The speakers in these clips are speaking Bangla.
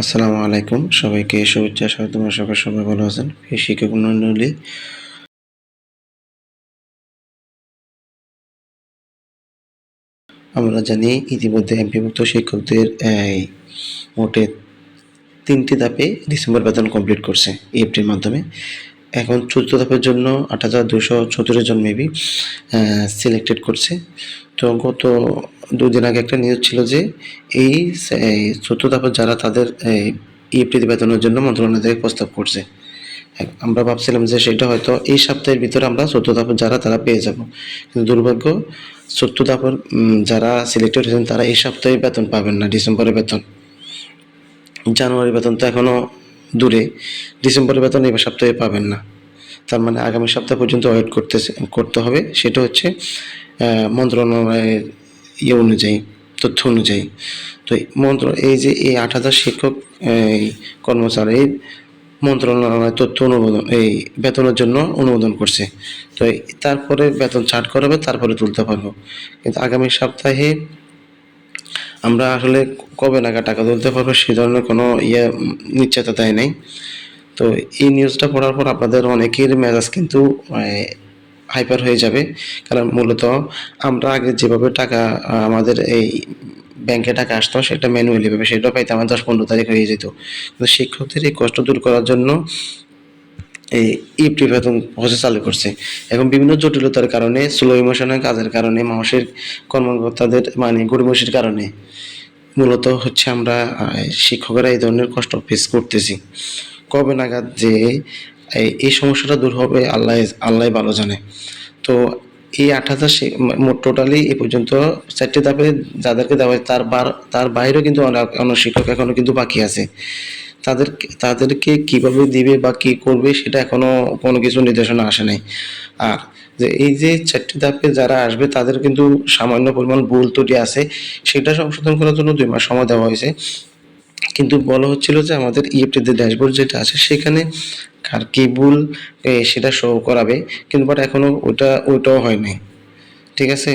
আসসালামু আলাইকুম। সবাইকে শুভেচ্ছা স্বাগতম আশা করি সবাই ভালো আছেন? এই শিক্ষক মন্ডলী আমরা জানি ইতিমধ্যে এমপিভুক্ত শিক্ষকদের মোটে তিনটি ধাপে ডিসেম্বর বেতন কমপ্লিট করছে ইএফটির মাধ্যমে। এখন চতুর্থ ধাপের জন্য আট হাজার দুশো সতেরো জন মেবি সিলেক্টেড করছে। তো গত দুদিন আগে একটা নিউজ ছিল যে এই চতুর্থ ধাপের যারা তাদের ইএফটি বেতনের জন্য মন্ত্রণালয় থেকে প্রস্তাব করছে। আমরা ভাবছিলাম যে সেটা হয়তো এই সপ্তাহের ভিতরে আমরা চতুর্থ ধাপের যারা, তারা পেয়ে যাব। কিন্তু দুর্ভাগ্য, চতুর্থ ধাপের যারা সিলেক্টেড হয়েছেন, তারা এই সপ্তাহে বেতন পাবেন না ডিসেম্বরের বেতন। জানুয়ারি বেতন তো এখনও দূরে ডিসেম্বরের বেতন এবার সপ্তাহে পাবেন না। তার মানে আগামী সপ্তাহ পর্যন্ত ওয়েট করতেছে, করতে হবে। সেটা হচ্ছে মন্ত্রণালয়ের ইয়ে অনুযায়ী, তথ্য অনুযায়ী। তো মন্ত্র, এই যে এই আট হাজার শিক্ষক এই কর্মচারীর মন্ত্রণালয় তথ্য অনুমোদন, এই বেতনের জন্য অনুমোদন করছে। তো তারপরে বেতন ছাড় করাবে, তারপরে তুলতে পারব। কিন্তু আগামী সপ্তাহে আমরা আসলে কবে নাগাদ টাকা তুলতে পারব, সে ধরনের কোনো ইয়ে নিশ্চয়তা দেয় নাই। তো এই নিউজটা পড়ার পর আপনাদের অনেকের মেজাজ কিন্তু হাইপার হয়ে যাবে। কারণ মূলত আমরা আগে যেভাবে টাকা আমাদের এই ব্যাংকে টাকা আসতো, সেটা ম্যানুয়ালি ভাবে সেটা পাইতে আমার দশ পনেরো তারিখ হয়ে যেত। কিন্তু শিক্ষকদের এই কষ্ট দূর করার জন্য এই ইপটি বেতন প্রসেস চালু করছে। এখন বিভিন্ন জটিলতার কারণে স্লো ইমোশনের কাজের কারণে, মানুষের কর্মকর্তাদের মানে গরিমসির কারণে মূলত হচ্ছে আমরা শিক্ষকেরা এই ধরনের কষ্ট ফেস করতেছি। কবে নাগাদ যে এই- সমস্যাটা দূর হবে, আল্লাহ আল্লাহ ভালো জানে। তো এই আট হাজার মোট টোটালি এ পর্যন্ত চারটে ধাপে যাদেরকে দেওয়া তার বার, তার বাইরেও কিন্তু অনেক অনেক শিক্ষক এখনও কিন্তু বাকি আছে। তাদের তাদেরকে কীভাবে দিবে বা কী করবে সেটা এখনও কোনো কিছু নির্দেশনা আসে নাই। আর যে এই যে চারটি ধাপে যারা আসবে, তাদের কিন্তু সামান্য পরিমাণ ভুল ত্রুটি আছে, সেটা সংশোধন করার জন্য দুই মাস সময় দেওয়া হয়েছে। কিন্তু বলা হচ্ছিল যে আমাদের ইএফটিতে ড্যাশবোর্ড যেটা আছে সেখানে কার কি ভুল সেটা শো করাবে, কিন্তু বাট এখনও ওটা ওইটাও হয় নাই। ঠিক আছে?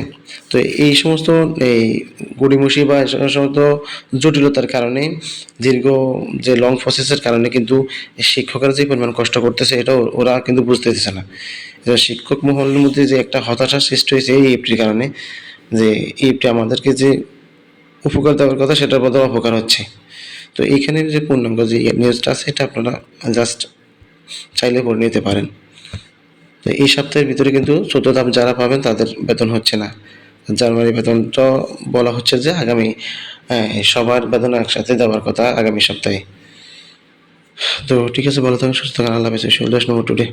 তো এই সমস্ত এই গড়িমসি বা সমস্ত জটিলতার কারণে, দীর্ঘ যে লং প্রসেসের কারণে কিন্তু শিক্ষকরা যে পরিমাণ কষ্ট করতেছে, এটা ওরা কিন্তু বুঝতেছে না। শিক্ষক মহলের মধ্যে যে একটা হতাশা সৃষ্টি হয়েছে এই এফটির কারণে, যে এফটি আমাদেরকে যে উপকার দেওয়ার কথা, সেটার বদলে অপকার হচ্ছে। তো এইখানে যে পূর্ণাঙ্গ যে নিউজটা আছে এটা আপনারা জাস্ট চাইলে করে নিতে পারেন। তো এই সপ্তাহের ভিতরে কিন্তু চোদ্দ দাম যারা পাবেন তাদের বেতন হচ্ছে না। জানুয়ারি বেতনটা বলা হচ্ছে যে আগামী হ্যাঁ, সবার বেতন একসাথে দেওয়ার কথা আগামী সপ্তাহে। তো ঠিক আছে ভালো থাকুন সুস্থ থাকুন আল্লাহ হাফেজ। দশ নম্বর টুডে।